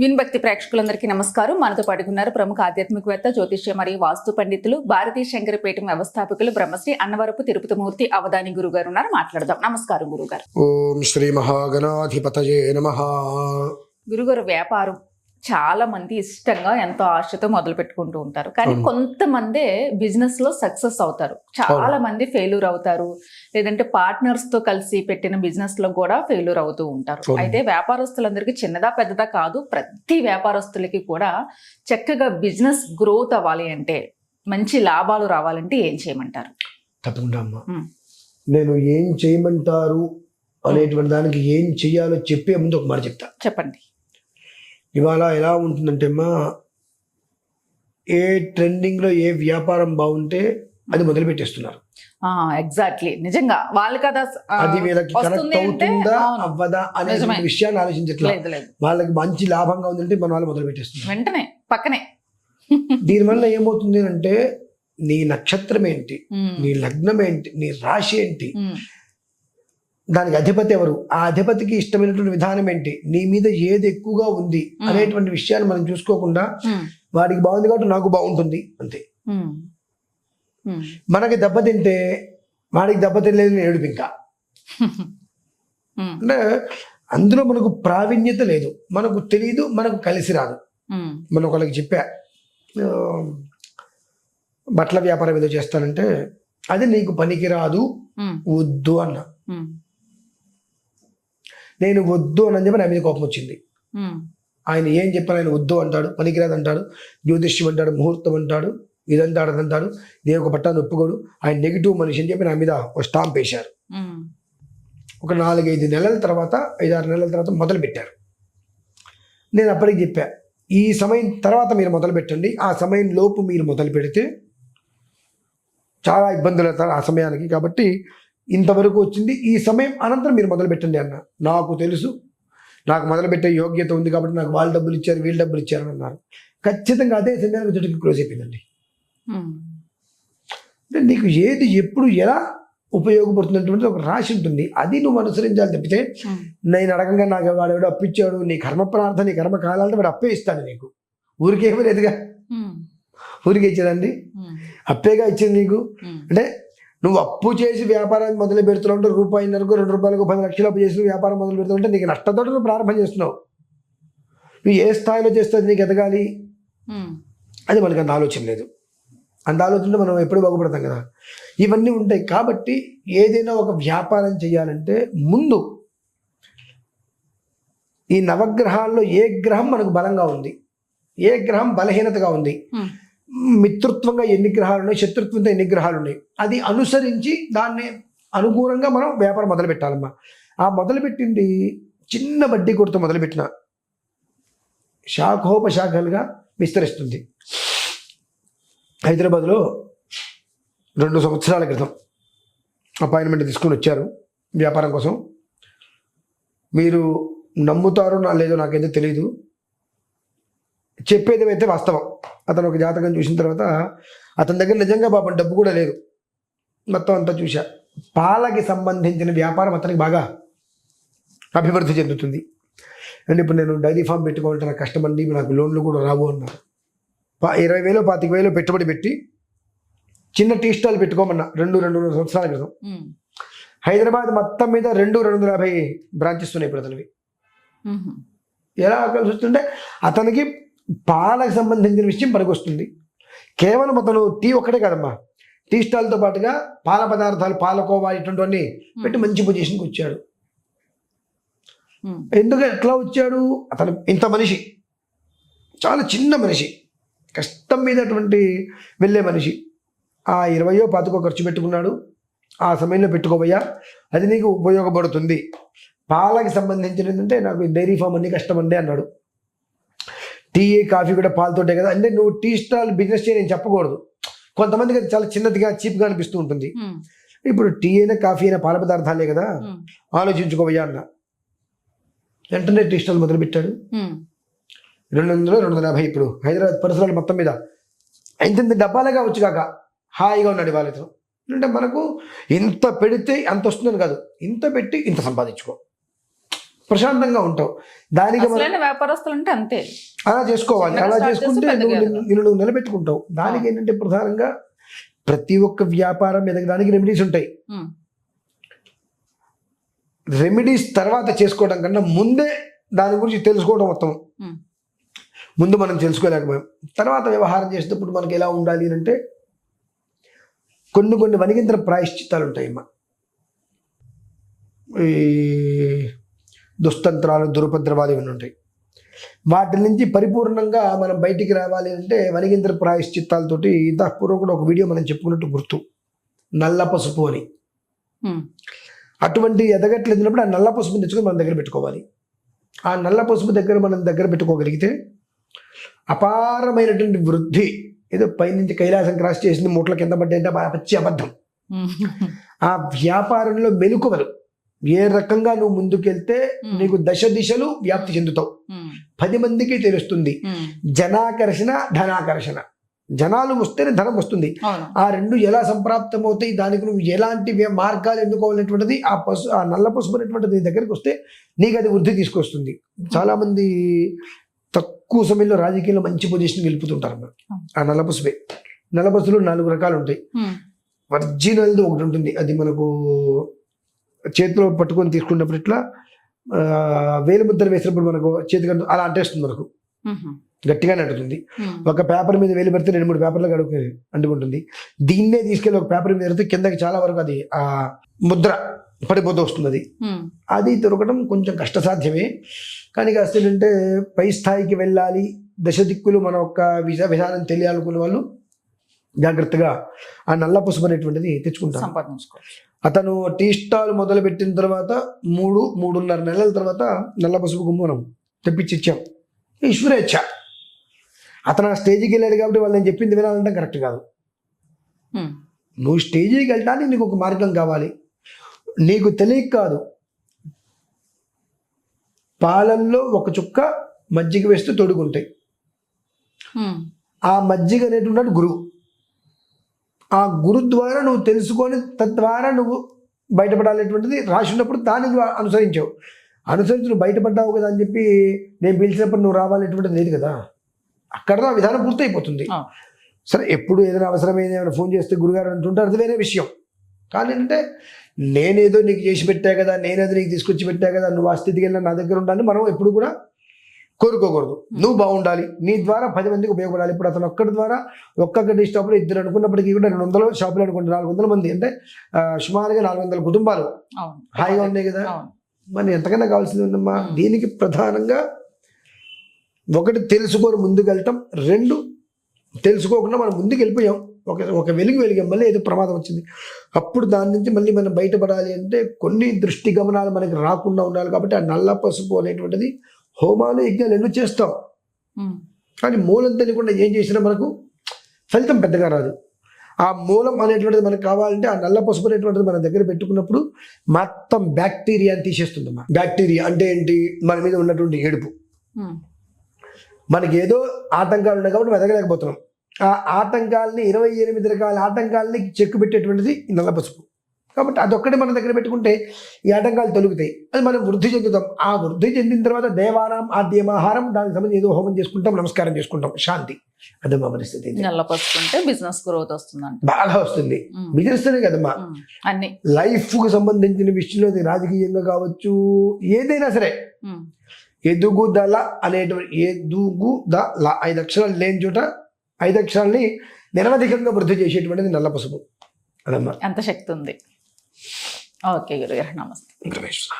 విన్భక్తి ప్రేక్షకులందరికీ నమస్కారం. మనతో పాటుకున్నారు ప్రముఖ ఆధ్యాత్మికవేత్త జ్యోతిష్య మరియు వాస్తు పండితులు భారతీయ శంకరపీఠం వ్యవస్థాపకులు బ్రహ్మశ్రీ అన్నవరపు తిరుపతిమూర్తి అవధాని గురువు గారు ఉన్నారు. మాట్లాడదాం. నమస్కారం గురుగారు. ఓం శ్రీ మహాగణాధిపతయే నమ. గురుగారు వ్యాపారం చాలా మంది ఇష్టంగా ఎంతో ఆశతో మొదలు పెట్టుకుంటూ ఉంటారు. కానీ. కొంతమందే బిజినెస్లో సక్సెస్ అవుతారు. చాలా మంది ఫెయిల్యూర్ అవుతారు. లేదంటే పార్ట్నర్స్తో కలిసి పెట్టిన బిజినెస్లో కూడా ఫెయిల్యూర్ అవుతూ ఉంటారు. అయితే వ్యాపారస్తులందరికీ చిన్నదా పెద్దదా కాదు ప్రతి వ్యాపారస్తులకి కూడా చక్కగా బిజినెస్ గ్రోత్ అవ్వాలి అంటే మంచి లాభాలు రావాలంటే ఏం చేయమంటారు? తప్పకుండా అమ్మా. నేను ఏం చేయమంటారు అనేటువంటి దానికి ఏం చెయ్యాలో చెప్పే ముందు ఒక మాట చెప్తా. చెప్పండి. ఇవాళ ఎలా ఉంటుందంటే అమ్మా ఏ ట్రెండింగ్లో ఏ వ్యాపారం బాగుంటే అది మొదలు పెట్టేస్తున్నారు ఎగ్జాక్ట్లీ. నిజంగా వాళ్ళకి కదా అది వీళ్ళకి అంటే అవుతుందా. అవ్వదా అనే. విషయాన్ని ఆలోచించట్లేదు లేదు లేదు. వాళ్ళకి మంచి లాభంగా ఉందంటే మన వాళ్ళు మొదలు పెట్టేస్తున్నారు వెంటనే పక్కనే. దీనివల్ల ఏమవుతుంది అంటే నీ నక్షత్రం ఏంటి నీ లగ్నం ఏంటి నీ రాశి ఏంటి దానికి అధిపతి ఎవరు? ఆ అధిపతికి ఇష్టమైనటువంటి విధానం ఏంటి? నీ మీద ఏది ఎక్కువగా ఉంది. అనేటువంటి విషయాన్ని మనం చూసుకోకుండా వాడికి బాగుంది కాబట్టి నాకు బాగుంటుంది అంతే. మనకి దెబ్బతింటే వాడికి దెబ్బతినలేదు నేను ఏడుపు ఇంకా. అంటే అందులో మనకు ప్రావీణ్యత లేదు. మనకు తెలియదు మనకు కలిసి రాదు. మనం ఒకళ్ళకి చెప్పా బట్టల వ్యాపారం ఏదో చేస్తానంటే అది నీకు పనికి రాదు వద్దు అన్న. నేను వద్దు అని చెప్పి నా మీద కోపం వచ్చింది. ఆయన ఏం చెప్పారు ఆయన వద్దు అంటాడు పనికిరాదు అంటాడు జ్యోతిష్యం అంటాడు ముహూర్తం అంటాడు ఇదంటాడు అదంటాడు నేను ఒక పట్టాన్ని ఒప్పుకోడు ఆయన నెగిటివ్ మనిషి అని చెప్పి నా మీద ఒక స్టాంప్ వేశారు. ఒక నాలుగైదు నెలల తర్వాత ఐదారు నెలల తర్వాత మొదలు పెట్టారు. నేను అప్పటికి చెప్పా ఈ సమయం తర్వాత మీరు మొదలు పెట్టండి ఆ సమయం లోపు మీరు మొదలు పెడితే చాలా ఇబ్బందులు అవుతారు ఆ సమయానికి కాబట్టి ఇంతవరకు వచ్చింది. ఈ సమయం అనంతరం మీరు మొదలు పెట్టండి అన్న. నాకు తెలుసు. నాకు మొదలు పెట్టే యోగ్యత ఉంది కాబట్టి నాకు వాళ్ళు డబ్బులు ఇచ్చారు వీళ్ళు డబ్బులు ఇచ్చారు అని అన్నారు. ఖచ్చితంగా అదే సమయానికి చెట్టుకి క్లోజ్ అయిపోయిందండి. అంటే నీకు ఏది ఎప్పుడు ఎలా ఉపయోగపడుతున్నటువంటి ఒక రాశి ఉంటుంది. అది నువ్వు అనుసరించాలి తప్పితే నేను అడగంగా నాకు వాడు ఎవడో అప్పిచ్చాడు నీ కర్మ ప్రార్థన నీ కర్మ కాలాలంటే వాడు అప్పే ఇస్తాడు నీకు. ఊరికే ఇవ్వలేదుగా ఉమ్, ఊరికే ఇచ్చాడండి ఉమ్, అప్పేగా ఇచ్చింది నీకు. అంటే నువ్వు అప్పు చేసి వ్యాపారాన్ని మొదలు పెడుతున్నావు అంటే రూపాయిన్నరకు రెండు రూపాయలకు పది లక్షలు అప్పు చేసి వ్యాపారం మొదలు పెడుతున్నావు అంటే నీకు నష్టంతో నువ్వు ప్రారంభం చేస్తున్నావు. నువ్వు ఏ స్థాయిలో చేస్తుంది నీకు ఎదగాలి? అది మనకు అంత ఆలోచన లేదు. అంత ఆలోచన మనం ఎప్పుడు బాగుపడతాం కదా. ఇవన్నీ ఉంటాయి. కాబట్టి ఏదైనా ఒక వ్యాపారం చేయాలంటే ముందు ఈ నవగ్రహాల్లో ఏ గ్రహం మనకు బలంగా ఉంది? ఏ గ్రహం బలహీనతగా ఉంది? మిత్రుత్వంగా ఎన్ని గ్రహాలు ఉన్నాయి శత్రుత్వంతో ఎన్ని గ్రహాలు ఉన్నాయి అది అనుసరించి దాన్ని అనుకూలంగా మనం వ్యాపారం మొదలు పెట్టాలమ్మా ఆ మొదలుపెట్టింది చిన్న వడ్డీ కొడుతూ మొదలుపెట్టిన శాఖోపశాఖలుగా విస్తరిస్తుంది. హైదరాబాద్లో రెండు సంవత్సరాల క్రితం అపాయింట్మెంట్ తీసుకొని వచ్చారు వ్యాపారం కోసం. మీరు నమ్ముతారో నా లేదో నాకైతే తెలియదు చెప్పేది అయితే వాస్తవం. అతను ఒక జాతకం చూసిన తర్వాత అతని దగ్గర నిజంగా పాపం డబ్బు కూడా లేదు. మొత్తం అంతా చూశా. పాలకి సంబంధించిన వ్యాపారం అతనికి బాగా అభివృద్ధి చెందుతుంది. అండ్ ఇప్పుడు నేను డైరీ ఫామ్ పెట్టుకోవాలంటే నాకు కష్టం అండి నాకు లోన్లు కూడా రావు అన్నారు. పా ఇరవై వేలు పాతిక వేలు పెట్టుబడి పెట్టి చిన్న టీ స్టాల్ పెట్టుకోమన్నా రెండు రెండున్నర సంవత్సరాల క్రితం. హైదరాబాద్ మొత్తం మీద రెండు రెండు వందల యాభై బ్రాంచెస్ ఉన్నాయి ఇప్పుడు అతనివి. ఎలా కలిసి వస్తుంటే అతనికి పాలకు సంబంధించిన విషయం పనికొస్తుంది. కేవలం అతను టీ ఒక్కటే కదమ్మా. టీ స్టాల్తో పాటుగా పాల పదార్థాలు పాలకోవా ఇటువంటివన్నీ పెట్టి మంచి పొజిషన్కి వచ్చాడు. ఎందుకు ఎట్లా వచ్చాడు? అతను ఇంత మనిషి. చాలా చిన్న మనిషి. కష్టం మీదటువంటి వెళ్ళే మనిషి. ఆ ఇరవయో పాతికో ఖర్చు పెట్టుకున్నాడు. ఆ సమయంలో పెట్టుకోబోయా అది నీకు ఉపయోగపడుతుంది. పాలకి సంబంధించినది అంటే నాకు డైరీ ఫామ్ అన్ని కష్టం అండి అన్నాడు. టీ కాఫీ కూడా పాలతోటే కదా. అంటే నువ్వు టీ స్టాల్ బిజినెస్ చేయ నేను చెప్పకూడదు. కొంతమందికి అది చాలా చిన్నదిగా చీప్గా అనిపిస్తూ ఉంటుంది. ఇప్పుడు టీ అయినా కాఫీ అయినా పాల పదార్థాలే కదా. ఆలోచించుకోవయ్యా అన్న. వెంటనే టీ స్టాల్ మొదలుపెట్టాడు. రెండు వందలు రెండు వందల యాభై ఇప్పుడు హైదరాబాద్ పరిసరాలు మొత్తం మీద. ఇంత డబ్బాలుగా వచ్చు కాక హాయిగా ఉన్నాడు వాళ్ళ ఇతను. అంటే మనకు ఇంత పెడితే అంత వస్తుందని కాదు. ఇంత పెట్టి ఇంత సంపాదించుకో. ప్రశాంతంగా ఉంటావు. దానికి వ్యాపారస్తులు అంటే అంతే. అలా చేసుకోవాలి. అలా చేసుకుంటే నువ్వు నిలబెట్టుకుంటావు. దానికి ఏంటంటే ప్రధానంగా ప్రతి ఒక్క వ్యాపారం ఎదగడానికి రెమెడీస్ ఉంటాయి. రెమెడీస్ తర్వాత చేసుకోవడం కన్నా ముందే దాని గురించి తెలుసుకోవడం మొత్తం ముందు మనం తెలుసుకోలేకపోయాం. తర్వాత వ్యవహారం చేసేటప్పుడు మనకి ఎలా ఉండాలి అంటే కొన్ని కొన్ని వనిగింతర ప్రాయశ్చిత్తాలు ఉంటాయమ్మా. ఈ దుస్తంత్రాలు దురుపద్రవాలు ఇవన్నీ ఉంటాయి. వాటి నుంచి పరిపూర్ణంగా మనం బయటికి రావాలి అంటే వనిగింతర ప్రాయశ్చిత్తాలతోటి ఇంత పూర్వం కూడా ఒక వీడియో మనం చెప్పుకున్నట్టు గుర్తు. నల్ల పసుపు అని. అటువంటి ఎదగట్లేదినప్పుడు ఆ నల్ల పసుపు తెచ్చుకొని మన దగ్గర పెట్టుకోవాలి. ఆ నల్ల పసుపు దగ్గర మనం దగ్గర పెట్టుకోగలిగితే అపారమైనటువంటి వృద్ధి ఏదో పైనుంచి కైలాసం క్రాస్ చేసింది మూట్ల కింద పడ్డంటే పచ్చి అబద్ధం. ఆ వ్యాపారంలో మెలకువలు. ఏ రకంగా నువ్వు ముందుకెళ్తే. నీకు దశ దిశలు వ్యాప్తి చెందుతావు. పది మందికి తెలుస్తుంది. జనాకర్షణ ధనాకర్షణ. జనాలు వస్తేనే ధనం వస్తుంది. ఆ రెండు ఎలా సంప్రాప్తం అవుతాయి దానికి నువ్వు ఎలాంటి మార్గాలు ఎన్నుకోవాలనేటువంటిది ఆ పసు ఆ నల్ల పసుపు అనేటువంటిది నీ దగ్గరికి వస్తే నీకు అది వృద్ధి తీసుకొస్తుంది. చాలా మంది తక్కువ సమయంలో రాజకీయంలో మంచి పొజిషన్ గెలుపుతుంటారు. ఆ నల్ల పసుపే. నల్ల పసుపులు నాలుగు రకాలు ఉంటాయి. ఒరిజినల్ది ఒకటి ఉంటుంది. అది మనకు చేతిలో పట్టుకొని తీసుకున్నప్పుడు ఇట్లా వేలు ముద్ర వేసినప్పుడు మనకు చేతికి అంటు- అలా అంటేస్తుంది మనకు. గట్టిగానే అంటుతుంది. ఉమ్, ఒక పేపర్ మీద వేలు పెడితే రెండు మూడు పేపర్లకు అడుగు అంటుకుంటుంది. దీన్నే తీసుకెళ్ళి ఒక పేపర్ మీద పెడితే కిందకి చాలా వరకు అది ఆ ముద్ర పడిపోతూ వస్తుంది అది. దొరకడం కొంచెం కష్టసాధ్యమే. కానీ కాస్త ఏంటంటే పై స్థాయికి వెళ్ళాలి దశ దిక్కులు మన యొక్క విధ విధానం తెలియాలనుకునే వాళ్ళు జాగ్రత్తగా ఆ నల్ల పసుపు అనేటువంటిది సంపాదించుకోవచ్చు. అతను టీ స్టాల్ మొదలు పెట్టిన తర్వాత మూడు మూడున్నర నెలల తర్వాత నల్ల పసుపు గుమ్మ మనం తెప్పించి ఇచ్చాం ఈశ్వరేచ్ఛ! అతను ఆ స్టేజ్కి వెళ్ళాడు కాబట్టి వాళ్ళు నేను చెప్పింది వినాలంటే కరెక్ట్ కాదు. నువ్వు స్టేజీకి వెళ్ళడానికి నీకు ఒక మార్గం కావాలి. నీకు తెలియక కాదు. పాలల్లో ఒక చుక్క మజ్జిగ వేస్తే తొడుగుంటాయి ఆ మజ్జిగ అనేటువంటి గురువు. ఆ గురు ద్వారా నువ్వు తెలుసుకొని తద్వారా నువ్వు బయటపడాలనేటువంటిది రాసి ఉన్నప్పుడు దాన్ని అనుసరించావు. అనుసరించి నువ్వు బయటపడ్డావు కదా అని చెప్పి నేను పిలిచినప్పుడు నువ్వు రావాలనేటువంటిది లేదు కదా. అక్కడ ఆ విధానం పూర్తయిపోతుంది. సరే ఎప్పుడు ఏదైనా అవసరమైంది ఏమైనా ఫోన్ చేస్తే గురుగారు అంటుంటారు అది వేరే విషయం. కానీ అంటే నేనేదో నీకు చేసి పెట్టా కదా నేనేదో నీకు తీసుకొచ్చి పెట్టా కదా నువ్వు ఆ స్థితికి వెళ్ళినా నా దగ్గర ఉండాలని మనం ఎప్పుడు కూడా కోరుకోకూడదు. నువ్వు బాగుండాలి. నీ ద్వారా పది మందికి ఉపయోగపడాలి. ఇప్పుడు అతను ఒక్కడి ద్వారా ఒక్కొక్కటి షాపులో ఇద్దరు అనుకున్నప్పటికీ కూడా రెండు వందలు షాపులు అనుకుంటే నాలుగు వందల మంది అంటే సుమారుగా నాలుగు వందల కుటుంబాలు. హాయిగా ఉన్నాయి కదా. మరి ఎంతకన్నా కావాల్సింది ఉందమ్మా? మ్మ్. దీనికి ప్రధానంగా ఒకటి తెలుసుకొని ముందుకు వెళ్తాం రెండు తెలుసుకోకుండా మనం ముందుకు వెళ్ళిపోయాం ఒక ఒక వెలుగు వెలిగాం. మళ్ళీ ఏదో ప్రమాదం వచ్చింది. అప్పుడు దాని నుంచి మళ్ళీ మనం బయటపడాలి అంటే కొన్ని దృష్టి గమనాలు మనకి రాకుండా ఉండాలి కాబట్టి ఆ నల్ల పసుపు అనేటువంటిది హోమాలు యజ్ఞాలు ఎన్నో చేస్తాం. కానీ మూలం తెలియకుండా ఏం చేసినా మనకు ఫలితం పెద్దగా రాదు. ఆ మూలం అనేటువంటిది మనకు కావాలంటే ఆ నల్ల పసుపు అనేటువంటిది మన దగ్గర పెట్టుకున్నప్పుడు మొత్తం బ్యాక్టీరియాని తీసేస్తుందమ్మా. బ్యాక్టీరియా అంటే ఏంటి? మన మీద ఉన్నటువంటి ఏడుపు. మనకి ఏదో ఆటంకాలు ఉన్నాయి కాబట్టి మనం ఎదగలేకపోతున్నాం ఆ ఆటంకాలని ఇరవై ఎనిమిది రకాల ఆటంకాలని చెక్కు పెట్టేటువంటిది నల్ల పసుపు. కాబట్టి అదొక్కటి మన దగ్గర పెట్టుకుంటే ఈ ఆటంకాలు తొలుగుతాయి. అది మనం వృద్ధి చెందుతాం. ఆ వృద్ధి చెందిన తర్వాత దేవానాం ఆద్యమాహారం దానికి సంబంధించి ఏదో హోమం చేసుకుంటాం నమస్కారం చేసుకుంటాం. శాంతి. అదే మా పరిస్థితి బిజినెస్ గ్రోత్ వస్తుందంట. బాగా వస్తుంది. బిజినెస్ కదమ్మా అన్ని. లైఫ్కు సంబంధించిన విషయంలో రాజకీయంగా కావచ్చు ఏదైనా సరే. ఎదుగుదల అనేటువంటి ఎదుగుదల ఐదు అక్షరాలు లేని చోట ఐదు అక్షరాల్ని నిరవధికంగా వృద్ధి చేసేటువంటిది నల్ల పసుపు. అదమ్మా. ఎంత శక్తి ఉంది. ఓకే గురుగారు నమస్తే వెంకటేశ్వర